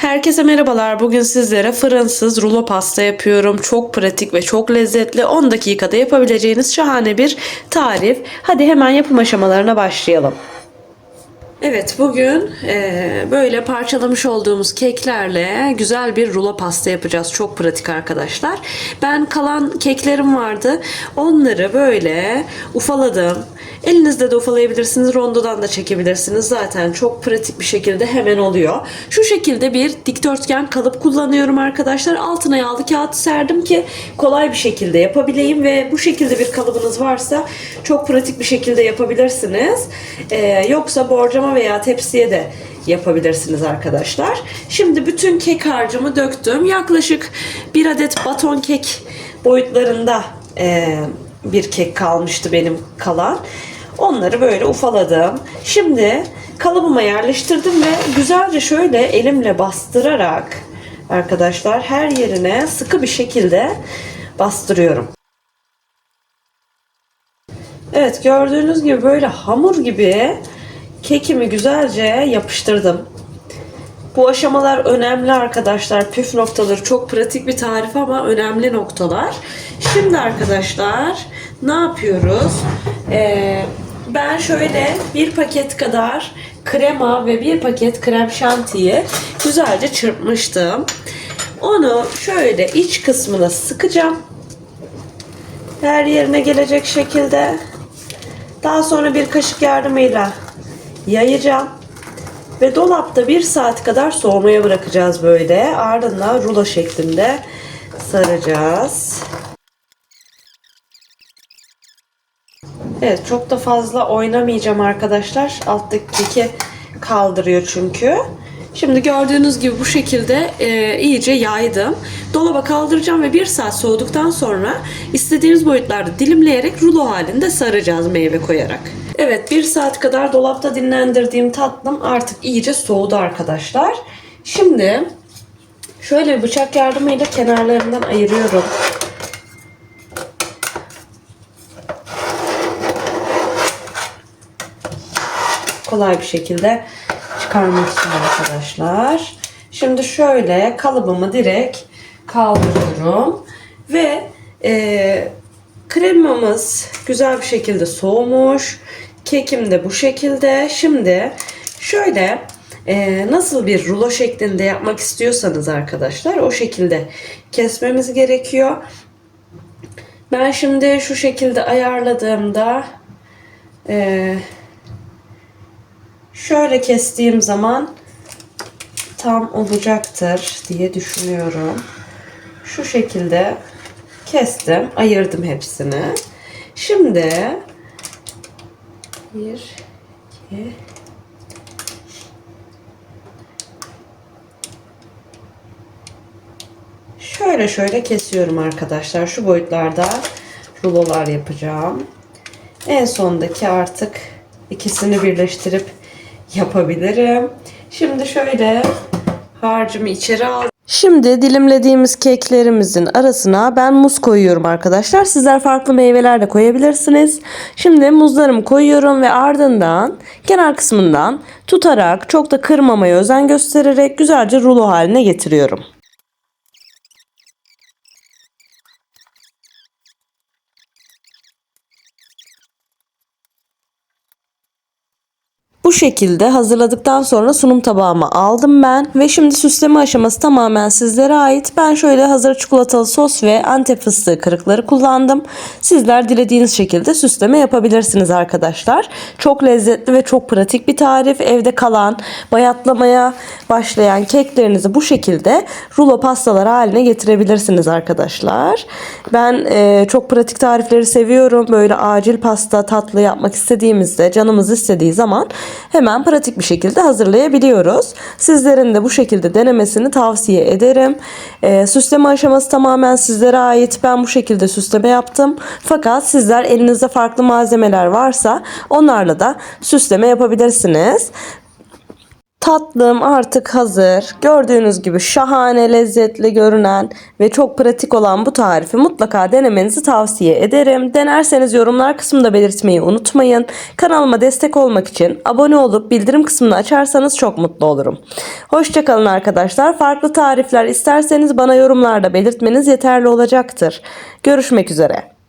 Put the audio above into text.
Herkese merhabalar. Bugün sizlere fırınsız rulo pasta yapıyorum. Çok pratik ve çok lezzetli. 10 dakikada yapabileceğiniz şahane bir tarif. Hadi hemen yapım aşamalarına başlayalım. Evet bugün eee, böyle parçalamış olduğumuz keklerle güzel bir rulo pasta yapacağız. Çok pratik arkadaşlar. Ben kalan keklerim vardı. Onları böyle ufaladım. Elinizde de ufalayabilirsiniz. Rondodan da çekebilirsiniz. Zaten çok pratik bir şekilde hemen oluyor. Şu şekilde bir dikdörtgen kalıp kullanıyorum arkadaşlar. Altına yağlı kağıt serdim ki kolay bir şekilde yapabileyim ve bu şekilde bir kalıbınız varsa çok pratik bir şekilde yapabilirsiniz. Ee, yoksa borcama veya tepsiye de yapabilirsiniz arkadaşlar. Şimdi bütün kek harcımı döktüm. Yaklaşık bir adet baton kek boyutlarında e, bir kek kalmıştı benim kalan. Onları böyle ufaladım. Şimdi kalıbıma yerleştirdim ve güzelce şöyle elimle bastırarak arkadaşlar her yerine sıkı bir şekilde bastırıyorum. Evet gördüğünüz gibi böyle hamur gibi kekimi güzelce yapıştırdım. Bu aşamalar önemli arkadaşlar. Püf noktaları çok pratik bir tarif ama önemli noktalar. Şimdi arkadaşlar ne yapıyoruz? Ee, ben şöyle bir paket kadar krema ve bir paket krem şantiyi güzelce çırpmıştım. Onu şöyle iç kısmına sıkacağım. Her yerine gelecek şekilde. Daha sonra bir kaşık yardımıyla yayacağım. Ve dolapta bir saat kadar soğumaya bırakacağız böyle. Ardından rulo şeklinde saracağız. Evet çok da fazla oynamayacağım arkadaşlar. Alttaki kaldırıyor çünkü. Şimdi gördüğünüz gibi bu şekilde e, iyice yaydım. Dolaba kaldıracağım ve bir saat soğuduktan sonra istediğimiz boyutlarda dilimleyerek rulo halinde saracağız meyve koyarak. Evet bir saat kadar dolapta dinlendirdiğim tatlım artık iyice soğudu arkadaşlar. Şimdi şöyle bir bıçak yardımıyla kenarlarından ayırıyorum. kolay bir şekilde çıkarmak için arkadaşlar. Şimdi şöyle kalıbımı direkt kaldırıyorum ve e, kremamız güzel bir şekilde soğumuş. Kekim de bu şekilde. Şimdi şöyle e, nasıl bir rulo şeklinde yapmak istiyorsanız arkadaşlar o şekilde kesmemiz gerekiyor. Ben şimdi şu şekilde ayarladığımda e, şöyle kestiğim zaman tam olacaktır diye düşünüyorum. Şu şekilde kestim, ayırdım hepsini. Şimdi bir, iki, şöyle şöyle kesiyorum arkadaşlar. Şu boyutlarda rulolar yapacağım. En sondaki artık ikisini birleştirip yapabilirim. Şimdi şöyle harcımı içeri aldım. Şimdi dilimlediğimiz keklerimizin arasına ben muz koyuyorum arkadaşlar. Sizler farklı meyveler de koyabilirsiniz. Şimdi muzlarımı koyuyorum ve ardından kenar kısmından tutarak çok da kırmamaya özen göstererek güzelce rulo haline getiriyorum. Bu şekilde hazırladıktan sonra sunum tabağıma aldım ben ve şimdi süsleme aşaması tamamen sizlere ait. Ben şöyle hazır çikolatalı sos ve antep fıstığı kırıkları kullandım. Sizler dilediğiniz şekilde süsleme yapabilirsiniz arkadaşlar. Çok lezzetli ve çok pratik bir tarif. Evde kalan, bayatlamaya başlayan keklerinizi bu şekilde rulo pastalar haline getirebilirsiniz arkadaşlar. Ben e, çok pratik tarifleri seviyorum. Böyle acil pasta tatlı yapmak istediğimizde canımız istediği zaman hemen pratik bir şekilde hazırlayabiliyoruz. Sizlerin de bu şekilde denemesini tavsiye ederim. Ee, süsleme aşaması tamamen sizlere ait. Ben bu şekilde süsleme yaptım. Fakat sizler elinizde farklı malzemeler varsa onlarla da süsleme yapabilirsiniz. Tatlım artık hazır. Gördüğünüz gibi şahane, lezzetli görünen ve çok pratik olan bu tarifi mutlaka denemenizi tavsiye ederim. Denerseniz yorumlar kısmında belirtmeyi unutmayın. Kanalıma destek olmak için abone olup bildirim kısmını açarsanız çok mutlu olurum. Hoşçakalın arkadaşlar. Farklı tarifler isterseniz bana yorumlarda belirtmeniz yeterli olacaktır. Görüşmek üzere.